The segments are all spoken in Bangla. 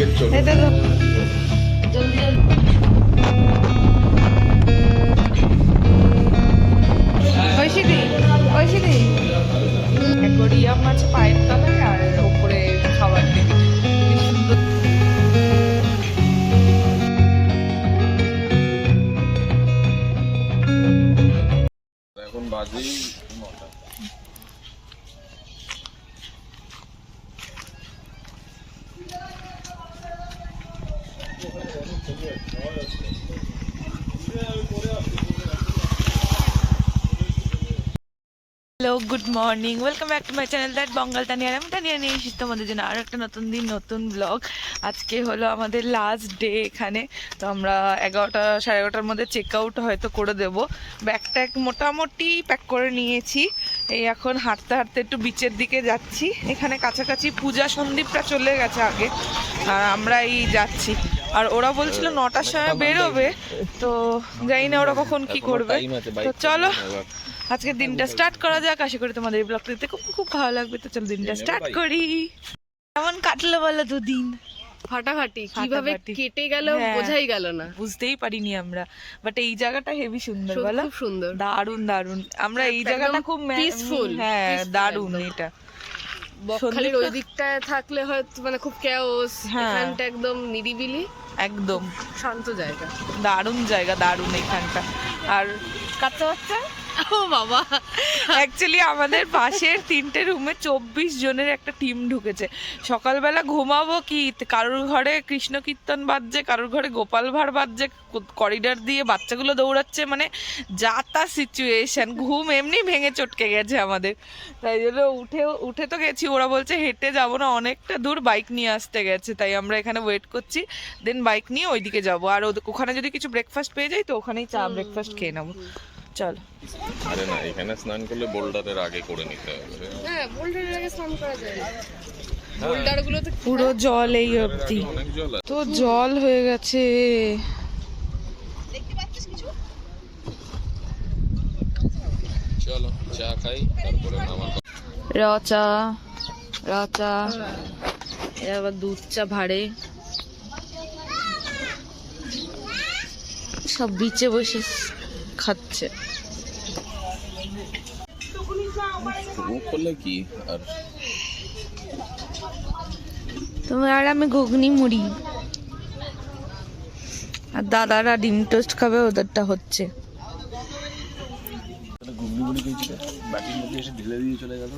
জলদি জলদি ঐশিদি ঐশিদি hello good morning welcome back to my channel that বঙ্গাল তানিয়ার আমি তানিয়া নিয়ে এসেছি তোমাদের জন্য আরও একটা নতুন দিন, নতুন ব্লগ আজকে হলো আমাদের লাস্ট ডে এখানে। তো আমরা এগারোটা, সাড়ে এগারোটার মধ্যে চেক আউট হয়তো করে দেব। ব্যাগ ট্যাগ মোটামুটি প্যাক করে নিয়েছি। এই এখন হাঁটতে হাঁটতে একটু বিচের দিকে যাচ্ছি। এখানে কাছাকাছি পূজা সন্দীপটা চলে গেছে আগে। আর আমরা এই যাচ্ছি। আর ওরা বলছিল নটার সময় বেরোবে তো জানি না ওরা কখন কি করবে। তো চলো আজকের দিনটা স্টার্ট করা যাক আশা করি তোমাদের এই ব্লগটা দেখতে খুব খুব ভালো লাগবে তো চলো দিনটা স্টার্ট করি। কেমন কাটলো বলো দুদিন? ফাটাফাটি কীভাবে কেটে গেল হ্যাঁ। বোঝাই গেল না। বুঝতেই পারিনি আমরা বাট এই জায়গাটা হেভি সুন্দর বলো। খুব সুন্দর। দারুণ দারুণ আমরা এই জায়গাটা খুব peaceful, হ্যাঁ দারুণ। এটা। বকখালির ওই দিকটায় থাকলে হয়তো মানে খুব ক্যাওস হ্যাঁ। এখানটা একদম নিরিবিলি। একদম। শান্ত জায়গা। দারুণ জায়গা দারুণ এখানটা। আর কাঁচা বাচ্চা ও বাবা। অ্যাকচুয়ালি আমাদের পাশের তিনটে রুমে চব্বিশ জনের একটা টিম ঢুকেছে। সকালবেলা ঘুমাবো কি? কারোর ঘরে কৃষ্ণ কীর্তন বাজছে, কারোর ঘরে গোপাল ভাঁড় বাজছে করিডর দিয়ে বাচ্চাগুলো দৌড়াচ্ছে মানে যা তা সিচুয়েশন ঘুম এমনি ভেঙে চটকে গেছে আমাদের। তাই জন্য উঠে উঠে তো গেছি। ওরা বলছে, হেঁটে যাব না, অনেকটা দূর বাইক নিয়ে আসতে গেছে। তাই আমরা এখানে ওয়েট করছি। দেন বাইক নিয়ে ওইদিকে যাব। আর ওখানে যদি কিছু ব্রেকফাস্ট পেয়ে যাই, তো ওখানেই চা ব্রেকফাস্ট খেয়ে নেব। চলো। আরে না এখানে স্নান করলে বোল্ডারের আগে করে নিতে হবে। হ্যাঁ বোল্ডারের আগে স্নান করা যায়। বোল্ডারগুলো তো পুরো জল এই অবধি। অনেক জল আছে। তো জল হয়ে গেছে। চলো চা খাই তারপরে নামার রচা রচা আবার দুধ চা ভাড়ে। সব বিচে বসে খাচ্ছে। করলে কি? আর তুমি আর আমি ঘুগনি মুড়ি। আর দাদারা ডিম টোস্ট খাবে ওদেরটা হচ্ছে। ঘুগনি মুড়ি খেয়েছিল? বাটির মধ্যে এসে ঢেলে দিয়ে চলে গেল।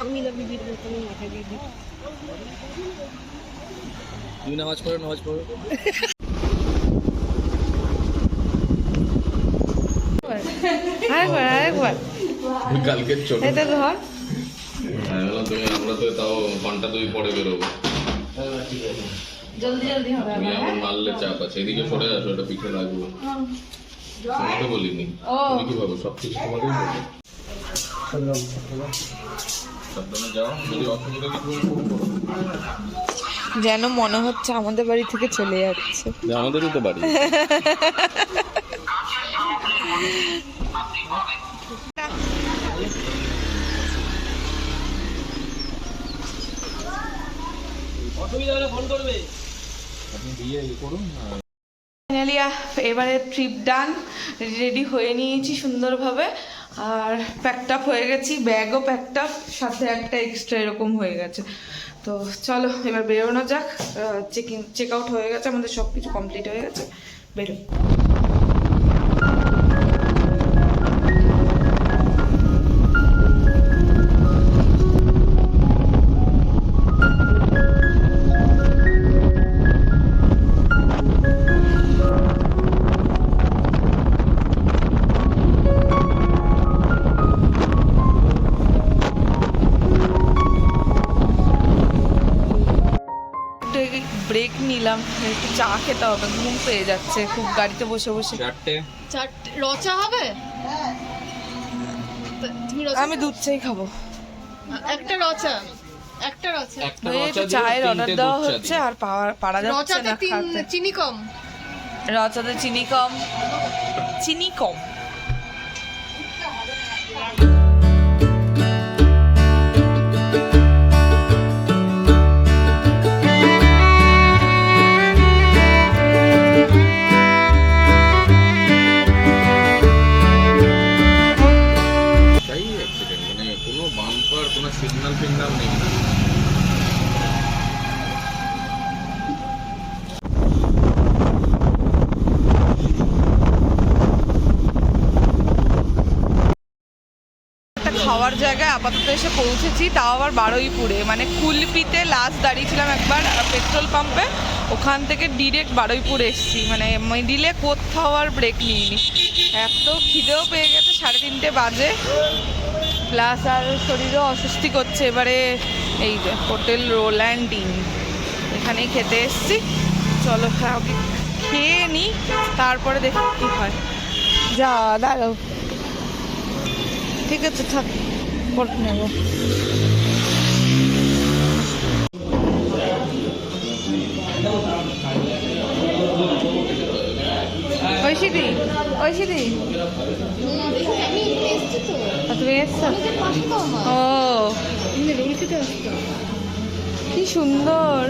আমি না বিবির বেতনে মাথা দিয়ে দিই। তুই নামাজ পড়ো নামাজ পড়ো। কালকের চলো। এটা ধর। বললাম তুমি আমরা তো তাও ঘণ্টা দুই পরে বেরোবো। জলদি জলদি হবে তুমি এমন মারলে চাপ আছে। এদিকে সরে আসো এটা পিঠে লাগবে তোমাকে বলিনি। তুমি কি ভাবো সব কিছু তোমাকেই বলব হয়। যেন মনে হচ্ছে আমাদের বাড়ি থেকে চলে যাচ্ছে। আমাদেরই তো বাড়ি। আপনি দিয়ে ইয়ে করুন ফাইনালি এবারে ট্রিপ ডান রেডি হয়ে নিয়েছি সুন্দরভাবে। আর প্যাকড আপ হয়ে গেছি ব্যাগও প্যাকড আপ সাথে একটা এক্সট্রা এরকম হয়ে গেছে। তো চলো এবার বেরোনো যাক চেকিং চেক আউট হয়ে গেছে আমাদের সব কিছু কমপ্লিট হয়ে গেছে বেরো। ব্রেক একটু চা খেতে হবে ঘুম পেয়ে যাচ্ছে খুব গাড়িতে বসে বসে। চারটে। চারটে রচা হবে? তুমি আমি দুধ চাই খাব। একটা রচা একটা রচা চায়ের অর্ডার দেওয়া হচ্ছে আর পাওয়া পারা যাচ্ছে না চিনি কম। রচাতে চিনি কম। চিনি কম। আপাতত এসে পৌঁছেছি, তাও আবার বারুইপুরে। মানে কুলপিতে লাস্ট দাঁড়িয়েছিলাম একবার পেট্রোল পাম্পে ওখান থেকে ডিরেক্ট বারুইপুর এসেছি। মানে মিডিলে কোথাও আর ব্রেক নিইনি। এত খিদেও পেয়ে গেছে, সাড়ে তিনটে বাজে। প্লাস আর শরীরও অস্বস্তি করছে। এবারে এই যে হোটেল রোল্যান্ড ইন এখানেই খেতে এসেছি। চলো আগে খেয়ে নিই তারপরে দেখি কী হয়। যা, দাঁড়াও। ঠিক আছে, থাক। পরে নেব। ঐশিদি ঐশিদি। তুমি এসছো? ও। কি সুন্দর।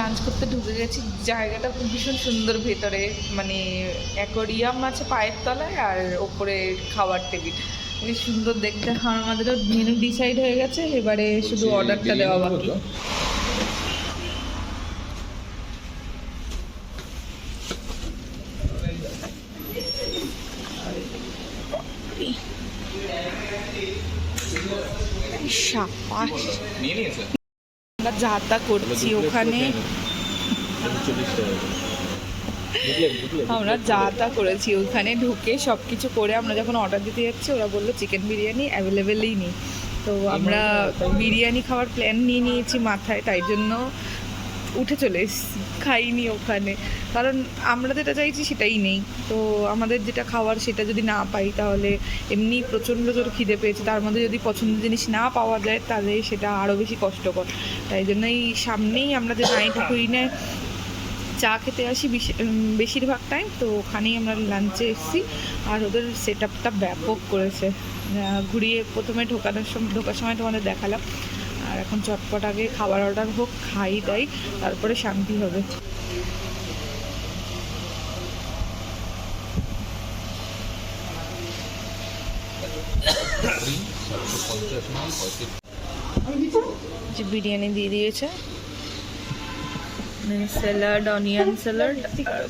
লাঞ্চ করতে ঢুকে গেছি। জায়গাটা খুব ভীষণ সুন্দর ভেতরে মানে অ্যাকোরিয়াম আছে পায়ের তলায় আর ওপরে খাবার টেবিল সুন্দর দেখতে। আর আমাদেরও মেনু ডিসাইড হয়ে গেছে এবারে শুধু অর্ডারটা দেওয়া বাকি। আমরা যা তা করছি ওখানে। আমরা যা তা করেছি ওখানে ঢুকে সব কিছু করে আমরা যখন অর্ডার দিতে যাচ্ছি ওরা বলল চিকেন বিরিয়ানি অ্যাভেলেবেলই নেই। তো আমরা বিরিয়ানি খাওয়ার প্ল্যান নিয়ে নিয়েছি মাথায় তাই জন্য উঠে চলে এসেছি, খাইনি ওখানে। কারণ আমরা যেটা চাইছি সেটাই নেই। তো আমাদের যেটা খাওয়ার সেটা যদি না পাই, তাহলে এমনি প্রচণ্ড জোর খিদে পেয়েছে। তার মধ্যে যদি পছন্দের জিনিস না পাওয়া যায়, তাহলে সেটা আরও বেশি কষ্টকর। তাই জন্যই সামনেই আমরা যে নাইট কুইনে চা খেতে আসি বেশি- বেশিরভাগ টাইম তো ওখানেই আমরা লাঞ্চে এসেছি। আর ওদের সেট আপটা ব্যাপক করেছে। ঘুরিয়ে প্রথমে ঢোকানোর সময় ঢোকার সময় তোমাদের দেখালাম। আর এখন চটপট আগে খাবার অর্ডার হোক, খাই দাই তারপরে শান্তি হবে। যে বিরিয়ানি দিয়ে দিয়েছে। Salad onion salad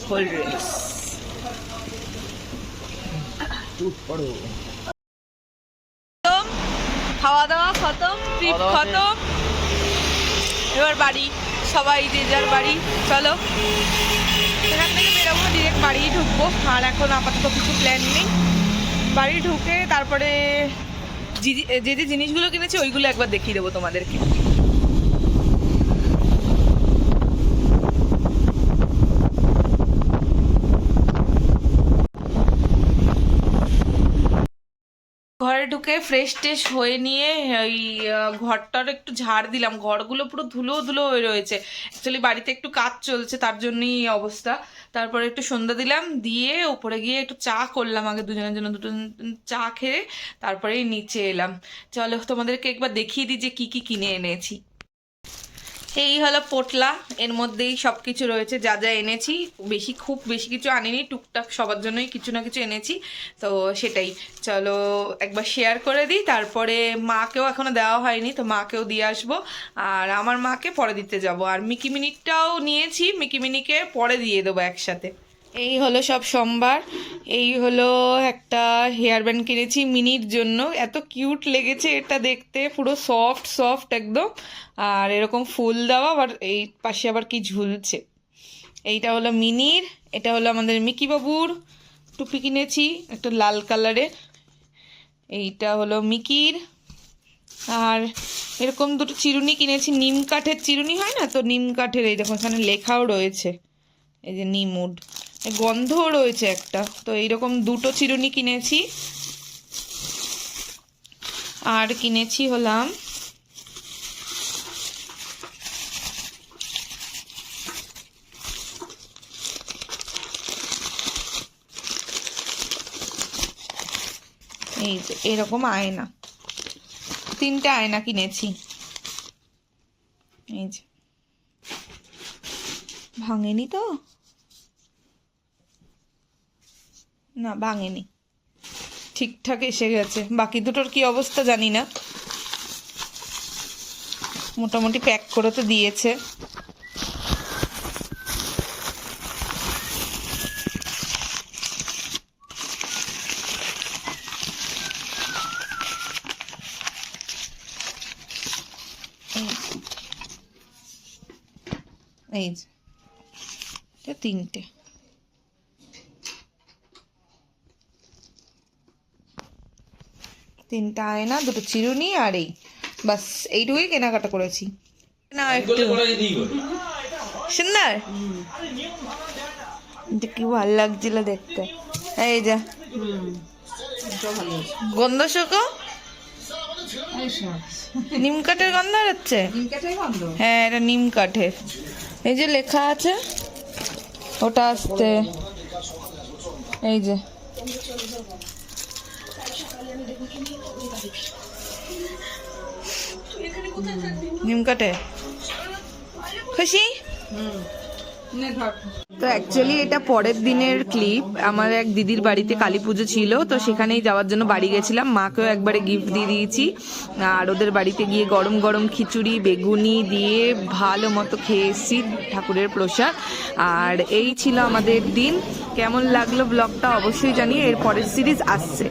cold drinks খতম খাওয়া দাওয়া খতম ট্রিপ খতম। এবার বাড়ি সবাই যে যার বাড়ি চলো। এখান থেকে বেরোবো ডিরেক্ট বাড়ি ঢুকবো। আর এখন আপাতত কিছু প্ল্যান নেই। বাড়ি ঢুকে তারপরে যে যে জিনিসগুলো কিনেছি ওইগুলো একবার দেখিয়ে দেবো তোমাদেরকে। ঘরে ঢুকে ফ্রেশ টেশ হয়ে নিয়ে ওই ঘরটার একটু ঝাড় দিলাম। ঘরগুলো পুরো ধুলো ধুলো হয়ে রয়েছে। অ্যাকচুয়ালি বাড়িতে একটু কাজ চলছে, তার জন্যই অবস্থা। তারপরে একটু সন্ধ্যা দিলাম, দিয়ে উপরে গিয়ে একটু চা করলাম আগে দুজনের জন্য। দুটো চা খেয়ে তারপরেই নিচে এলাম। চলো তোমাদেরকে একবার দেখিয়ে দিই যে কী কী কিনে এনেছি। এই হলো পোটলা, এর মধ্যেই সব কিছু রয়েছে, যা যা এনেছি। বেশি খুব বেশি কিছু আনিনি, টুকটাক সবার জন্যই কিছু না কিছু এনেছি, তো সেটাই। চলো একবার শেয়ার করে দিই, তারপরে মাকেও এখনও দেওয়া হয়নি, তো মাকেও দিয়ে আসব, আর আমার মাকে পরে দিতে যাব। আর মিকি মিনিটটাও নিয়েছি, মিকি মিনিকে পরে দিয়ে দেবো একসাথে। এই হলো সব সোমবার। এই হলো একটা হেয়ার ব্যান্ড কিনেছি মিনির জন্য। এত কিউট লেগেছে এটা দেখতে, পুরো সফট সফট একদম। আর এরকম ফুল দেওয়া, আবার এই পাশে আবার কি ঝুলছে। এইটা হলো মিনির, এটা হলো আমাদের মিকি বাবুর। টুপি কিনেছি, একটা লাল কালারের। এইটা হলো মিকির। আর এরকম দুটো চিরুনি কিনেছি, নিম কাঠের চিরুনি হয় না? তো নিম কাঠের এই দেখো এখানে লেখাও রয়েছে। এই যে নিমুড। গন্ধও রয়েছে একটা। তো এইরকম দুটো চিরুনি কিনেছি। আর কিনেছি হলাম এই যে, এরকম আয়না। তিনটে আয়না কিনেছি। এই যে। ভাঙেনি তো? না, ভাঙেনি। ঠিকঠাক এসে গেছে। বাকি দুটোর কি অবস্থা জানি না। মোটামুটি প্যাক করে তো দিয়েছে। এই যে। তিনটে। তিনটা আয়না দুটো চিরুনি আর এই। বাস এইটুকুই কেনাকাটা করেছি। না একটু। সুন্দর? এটা কি ভালো লাগছিল দেখতে। এই যা। গন্ধ শুকো? নিম কাঠের গন্ধ হচ্ছে? হ্যাঁ এটা নিম কাঠের। এই যে লেখা আছে ওটা আসতে। এই যে। নিম কাঠে খুশি? তো অ্যাকচুয়ালি এটা পরের দিনের ক্লিপ আমার এক দিদির বাড়িতে কালী পুজো ছিল তো সেখানেই যাওয়ার জন্য বাড়ি গেছিলাম। মাকেও একবারে গিফট দিয়ে দিয়েছি। আর ওদের বাড়িতে গিয়ে গরম গরম খিচুড়ি বেগুনি দিয়ে ভালো মতো খেয়ে এসেছি ঠাকুরের প্রসাদ। আর এই ছিল আমাদের দিন। কেমন লাগল ব্লগটা অবশ্যই জানিয়ে এর পরের সিরিজ আসছে।